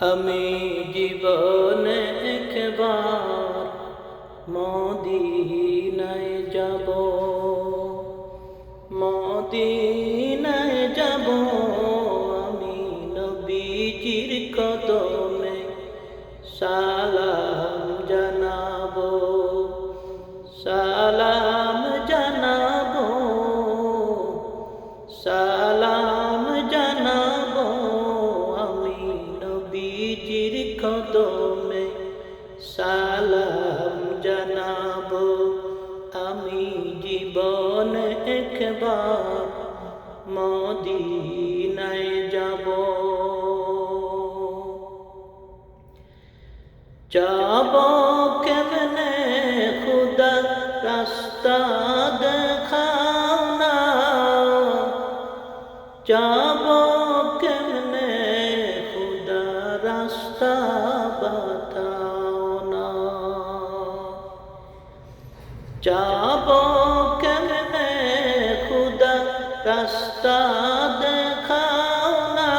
আমি জীবনে একবার মদিনায় যাব। মদিনায় জীবন একবার মদিনায় যাব। যাব কেমনে খুদা রাস্তা দেখাও না। যাব কেমনে খুদা রাস্তা বাতাও না। যাব রাস্তা দেখাও না।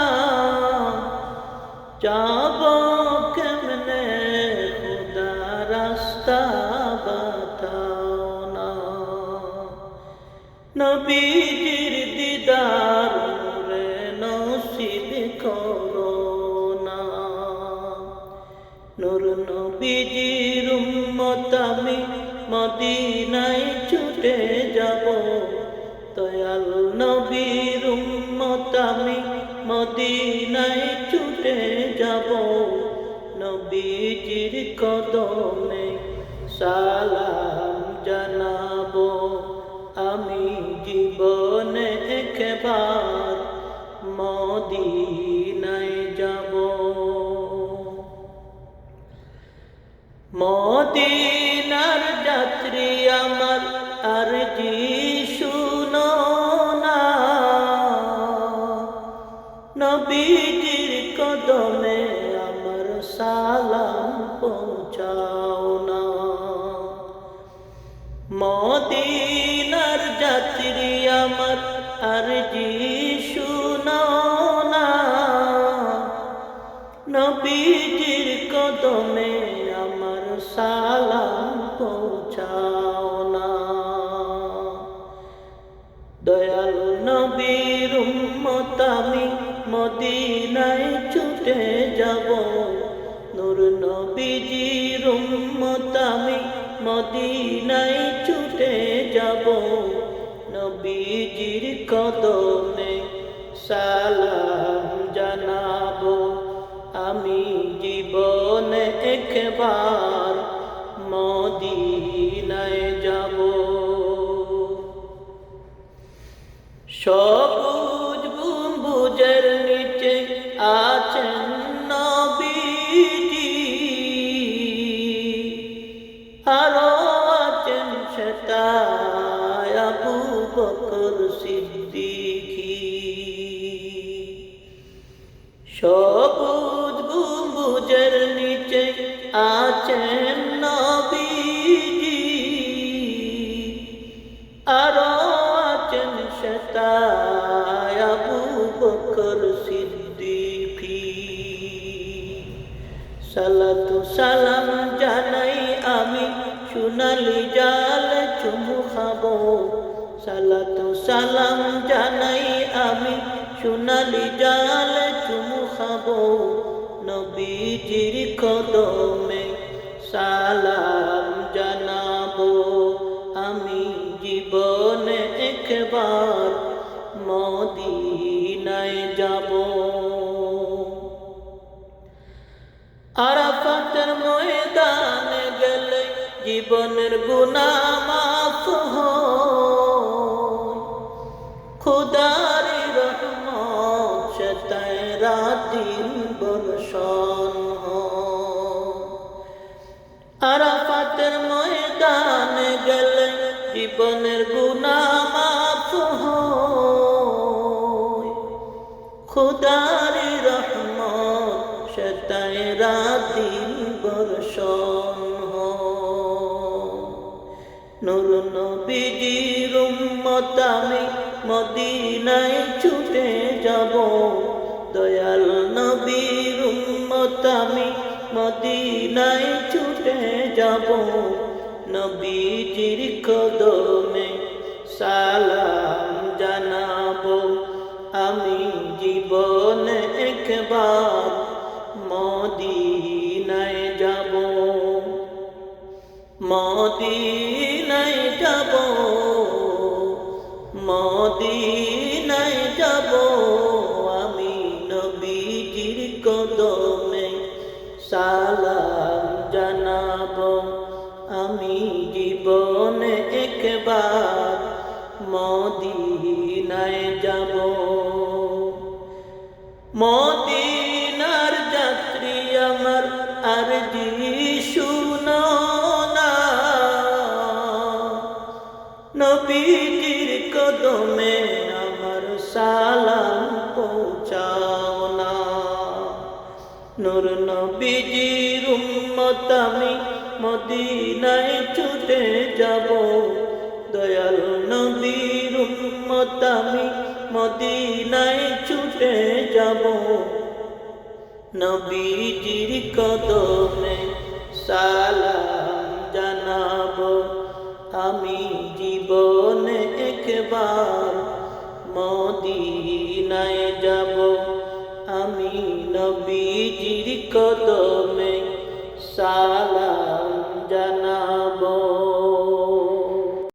যাব কেমনে খুদা রাস্তা বাতাও না। নবীজির দিদার রে নসিব করো না। নূর নবীজির উম্মত আমি নবীর উম্মত আমি মদিনায় ছুটে যাব। নবীজির কদমে সালাম জানাব। আমি জীবনে একবার মদিনায় যাব। মদিনার যাত্রী আমার আর জি সালাম পৌঁছাও না। মদিনার যাত্রী আমার আর জি শুনো না। নবীজির কদমে আমার সালাম পৌঁছাও না। দয়াল নবীর উম্মত, আমি মদিনায় ছুটে যাব নবীজির উম্মত আমি মদিনায় ছুটে যাব। নবীজির কদমে সালাম জানাব। আমি জীবনে একবার মদিনায় যাব। সবুজ বকর সিদ্দিকী। সবুজ গুম্বুজের নিচে আছেন নবীজি। আরও আছেন শতায় আবু বকর সিদ্দিকী। সালাতু সালাম জানাই আমি, সোনালি জাল চুমু খাব। সালাম জানাই আমি। সোনালি জাল চুমু খাব নবীজির কদমে। সালাম জানাব আমি জীবনে একবার মদিনায় যাব। আরাফাতের ময়দানে গেলে জীবনের গুণা মাফ হয় আরাফাতের ময়দানে গেলে জীবনের গুণা মাফ খুদারি রহমত সেতায় রাতিন বর্ষণ নূর নবীজির উম্মত আমি মদিনায় ছুটে যাব। দয়াল নবীর উম্মত আমি মদিনায় যাব নবীজির কদমে সালাম জানাব। আমি জীবনে একবার মদিনায় যাব। মদিনায় যাব। মদিনায় জীবনে একবার মদিনায় যাব। মদিনার যাত্রী আমার আর শুনো না নবীজির কদমে আমার সালাম পৌঁছাও না। নূর নবীজির উম্মত আমি মদিনায় ছুটে যাব। দয়াল নবীর উম্মত আমি মদিনায় ছুটে যাব। নবীজির কদমে সালাম জানাব। আমি জীবনে একবার মদিনায় যাব। আমি নবীজির কদমে সালাম